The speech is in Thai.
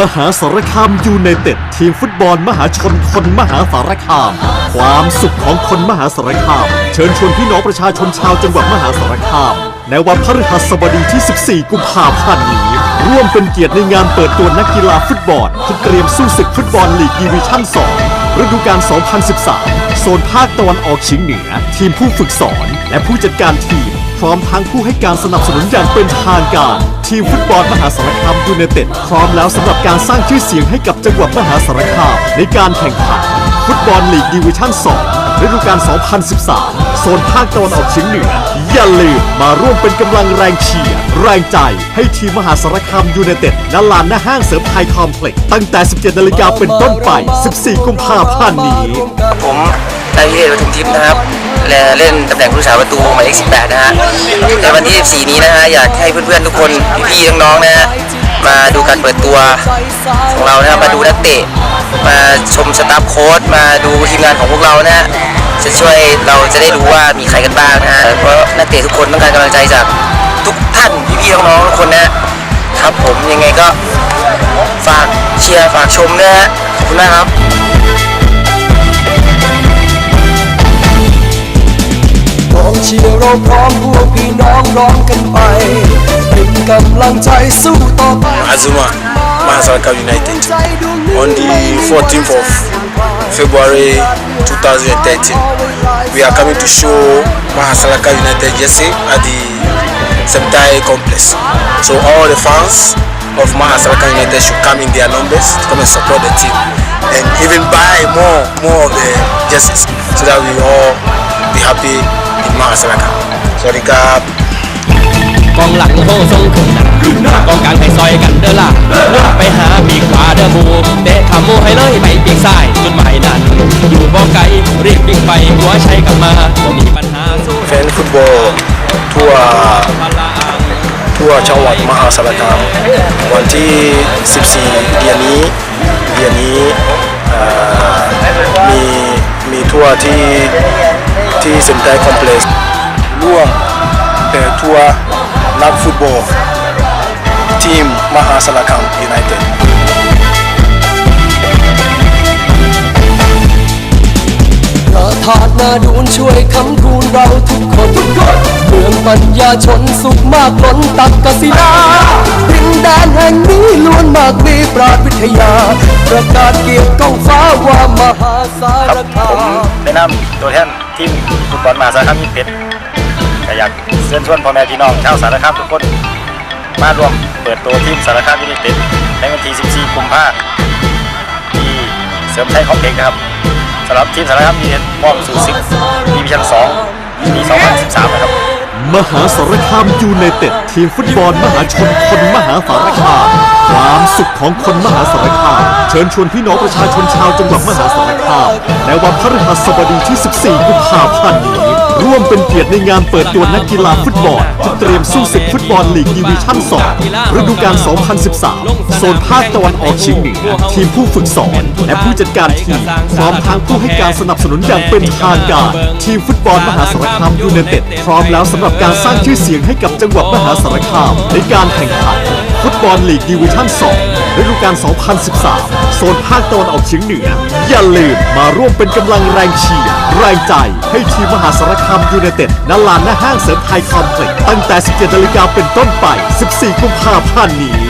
มหาสารคามยูไนเต็ดทีมฟุตบอลมหาชนคนมหาสารคาม ความสุขของคนมหาสารคาม เชิญชวนพี่น้องประชาชนชาวจังหวัดมหาสารคาม ในวันพฤหัสบดีที่ 14 กุมภาพันธ์นี้ ร่วมเป็นเกียรติในงานเปิดตัวนักกีฬาฟุตบอลที่เตรียมสู้ศึกฟุตบอลลีกดิวิชั่น 2 ฤดูกาล 2013 โซนภาคตะวันออกเฉียงเหนือ ทีมผู้ฝึกสอน และผู้จัดการทีม พร้อมทั้งผู้ให้การสนับสนุนอย่างเป็นทางการ ทีมฟุตบอลมหาสารคามยูไนเต็ดพร้อมแล้วสำหรับการสร้างชื่อเสียงให้กับจังหวัดมหาสารคามในการแข่งขัน ฟุตบอลลีกดิวิชั่น 2 ฤดูกาล 2013 โซนภาคตะวันออกเฉียงเหนือ อย่าลืมมาร่วมเป็นกำลังแรงเชียร์ แรงใจให้ทีมมหาสารคามยูไนเต็ดณลานหน้าห้างเสริมไทยคอมเพล็กซ์ตั้งแต่ 17 นาฬิกาเป็นต้นไป 14 กุมภาพันธ์นี้ ผมนายวิเทศปทุมทิพย์นะครับ เล่นตำแหน่งผู้รักษาประตูหมายเลข 18 นะฮะ ในวันที่ 14 นี้นะฮะ อยากให้เพื่อนๆทุกคน พี่ๆน้องๆนะฮะ มาดูการเปิดตัวของเรานะมาดูนักเตะ มาชมสตาฟโค้ชมาดูทีมงานของพวกเรานะฮะ จะช่วยเราจะได้รู้ว่ามีใครกันบ้างนะฮะ เพราะนักเตะทุกคนต้องการกำลังใจจากทุกท่านพี่ๆน้องๆทุกคนนะฮะครับผมยังไงก็ฝากเชียร์ฝากชมนะฮะขอบคุณมากครับ พร้อมพวกพี่น้องร้องกันไปเป็นกำลังใจสู้ต่อไป Azuma Mahasaraka United on the 14th of February 2013. We are coming to show Mahasaraka United jersey at the Semtai complex. So all the fans of Mahasaraka United should come in their numbers to come and support the team and even buy more more of the jerseys so that we all be happy in Mahasaraka. Sorry, Gab. กองหลังโฮทรงขึ้นหนักกองกลางให้ซอยกันเด้อล่ะไปหาปีกขวาเด้อหมูเตะขามูให้เลยไปปีกซ้ายจุดหมายนั้นอยู่บ่ไกลรีบวิ่งไปหัวใช้กลับมาบ่มีปัญหาสู้แฟนฟุตบอลทั่วพลางทั่วจังหวัดมหาสารคามวันที่ 14 เดือนนี้เดือนนี้เอ่อมีมีทัวร์ที่ที่เซ็นไตคอมเพล็กซ์ ร่วมเปิดทัวร์นักฟุตบอล ทีมมหาสารคามยูไนเต็ดประธานนาดูนช่วยคำคูณเราทุกคนเมืองปัญญาชนสุขมากล้นตักกศิลาดินแดนแห่งนี้ล้วนมากมีปราดวิทยา ประกาศเกียรติก้องฟ้าว่ามหาสาครับรผคามมเป็นนำตัวแทนทีมฟุตบอลมหาสารคามยิมเพชรก็ อยากเชิญชวนพ่อแม่พี่น้องชาวสารคามทุกคน มาร่วมเปิดตัวทีมสารคามยูไนเต็ดในวันที่ 14 กุมภาพันธ์ที่เสริมไทยคอมเพล็กนะครับสำหรับทีมสารคามยูไนเต็ดมอบสู่ศึกดิวิชั่น2ปี2013 นะครับ มหาสารคามยูไนเต็ดทีมฟุตบอลมหาชนคนมหาสารคามความสุขของคนมหาสารคาม เชิญชวนพี่น้องประชาชนชาวจังหวัดมหาสารคาม ในวันพฤหัสบดีที่ 14 กุมภาพันธ์นี้ ร่วมเป็นเกียรติในงานเปิดตัวนักกีฬาฟุตบอลที่เตรียมสู้ศึกฟุตบอลลีกดิวิชั่น 2 ฤดูกาล 2013 โซนภาคตะวันออกเฉียงเหนือ ทีมผู้ฝึกสอน และผู้จัดการทีมพร้อมทั้งผู้ให้การสนับสนุนอย่างเป็นทางการ ทีมฟุตบอลมหาสารคามยูไนเต็ดพร้อมแล้วสำหรับการสร้างชื่อเสียงให้กับจังหวัดมหาสารคามในการแข่งขันฟุตบอลลีกดิวิชั่น 2 ฤดูกาล 2013 โซนภาคตะวันออกเฉียงเหนือ อย่าลืมมาร่วมเป็นกำลังแรงเชียร์แรงใจ ให้ทีมมหาสารคามยูไนเต็ดณลานหน้าห้างเสริมไทยคอมเพล็กซ์ตั้งแต่ 17นาฬิกาเป็นต้นไป 14 กุมภาพันธ์นี้